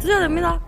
드셔도 됩니다.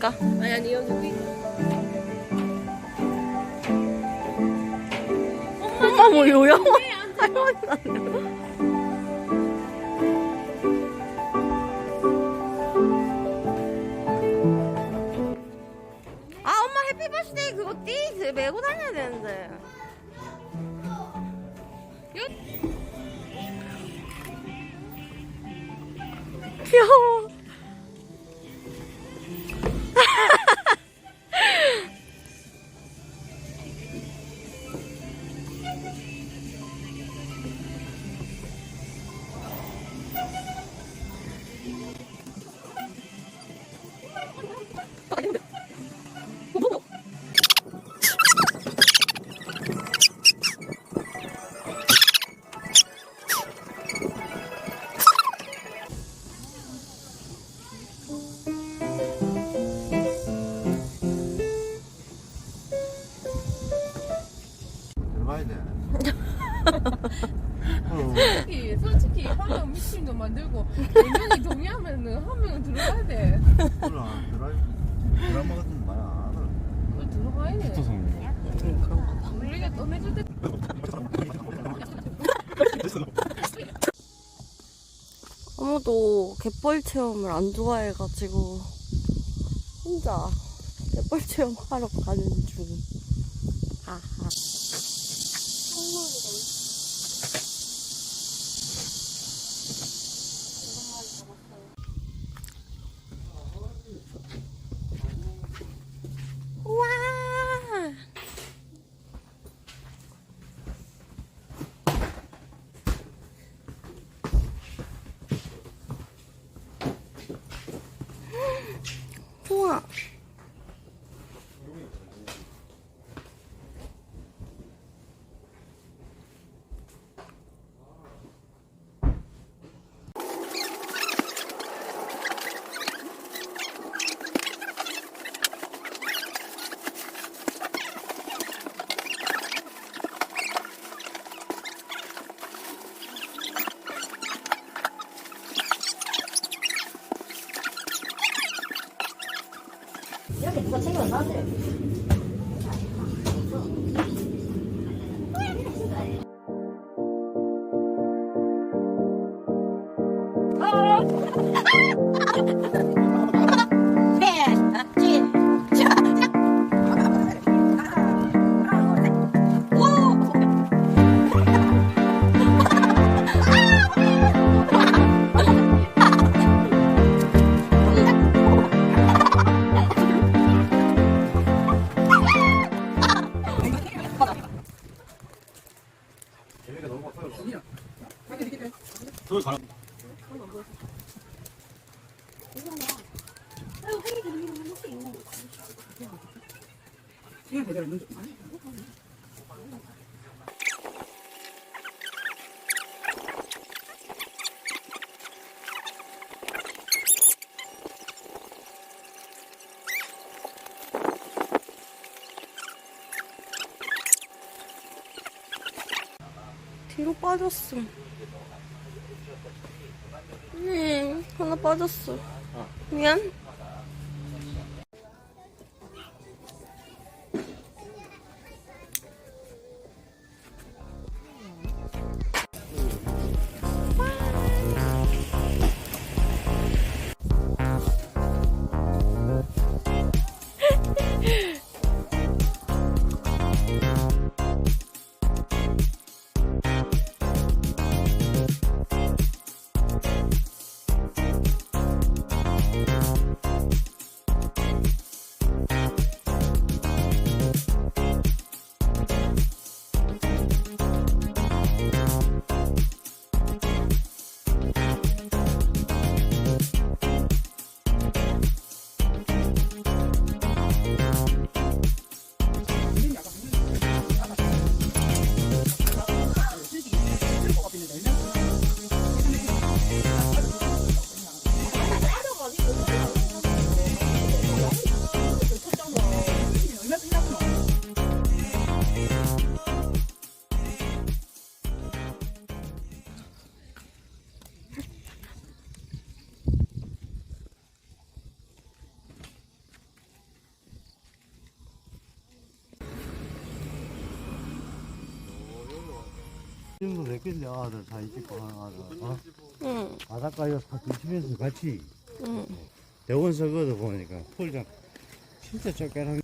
앉을까? 아니 아니 여기. 엄마 뭐 요양? 왜 앉아? 아 엄마 해피버스데이 그거 띠 메고 다녀야 되는데. 귀여워. Pakai ini. 만들고 네 명이 동의하면은 한 명은 들어가야 돼. 그럼 드라이 드라마 같은 말안 하더라. 그걸 들어가야 돼. 우리가 떠내줄 때 아무도 갯벌 체험을 안 좋아해가지고 혼자 갯벌 체험 하러 가는 중. 아하. 이 뒤로 빠졌어. 응, 하나 빠졌어. 어. 미안. 정도 됐겠네 아들 사진 찍고 하는 아들. 어? 응, 바닷가에 사 드시면서 같이. 응. 대원 서 거도 보니까 풀장 진짜 쫓겨난